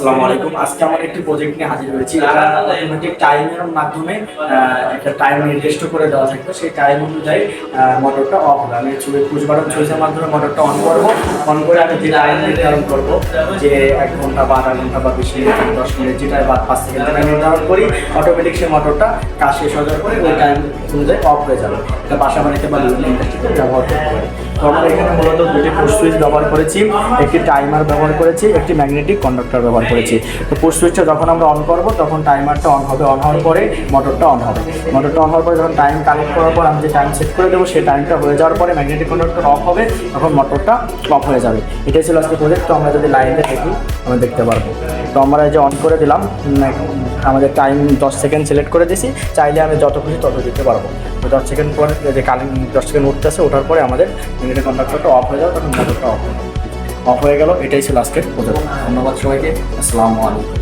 আসসালামু আলাইকুম। আজকে আমার একটি প্রজেক্ট নিয়ে হাজির হয়েছি। এটা অটোমেটিক টাইমের মাধ্যমে একটা টাইম নির্দিষ্ট করে দেওয়া থাকবে। সেই টাইম অনুযায়ী মোটরটা অফ হবে। আমি পুশ বাটন সুইচের মাধ্যমে মোটরটা অন করব। অন করে আমি যে টাইম নির্ধারণ করব, যে এক ঘণ্টা বা আধা ঘণ্টা বা বিশ মিনিট, দশ মিনিট যেটা বা পাঁচ সেকেন্ড যেটা নির্ধারণ করি অটোমেটিক সেই মোটরটা কাজ শেষ যাওয়ার পরে ওই টাইম অনুযায়ী অফ হয়ে যাবে। এটা বাসা বাড়িতে বা ইন্ডাস্ট্রিতে ব্যবহার করতে পারি। তো আমরা এখানে মূলত দুটি পুশ সুইচ ব্যবহার করেছি। একটি টাইমার ব্যবহার করেছি, একটি ম্যাগনেটিক কন্ডাক্টর ব্যবহার করেছি। তো পুশ সুইচটা যখন আমরা অন করব, তখন টাইমারটা অন হবে অন হওয়ার পরে মোটরটা অন হবে। মোটরটা অন হওয়ার পরে যখন টাইম কানেক্ট করার পর আমি যে টাইম সেট করে দেবো, সেই টাইমটা হয়ে যাওয়ার পরে ম্যাগনেটিক কন্ডাক্টর অফ হবে, তখন মোটরটা অফ হয়ে যাবে। এটাই ছিল আজকে প্রজেক্ট তো আমরা যদি লাইনটা দেখি, আমরা দেখতে পারব। তো আমরা যে অন করে দিলাম আমাদের টাইম দশ সেকেন্ড সিলেক্ট করে দিয়েছি, চাইলে আমি যত খুশি তত দিতে পারব। তো দশ সেকেন্ড পর যে কালিং দশ সেকেন্ড উঠতেছে, ওঠার পরে আমাদের ম্যাগনেটিক কন্ডাক্টরটা অফ হয়ে যাবে, তখন মোটরটা অফ হয়ে অফ হয়ে গেল, এটাই ছিল আজকের প্রজেক্ট ধন্যবাদ সবাইকে, আসসালামু আলাইকুম।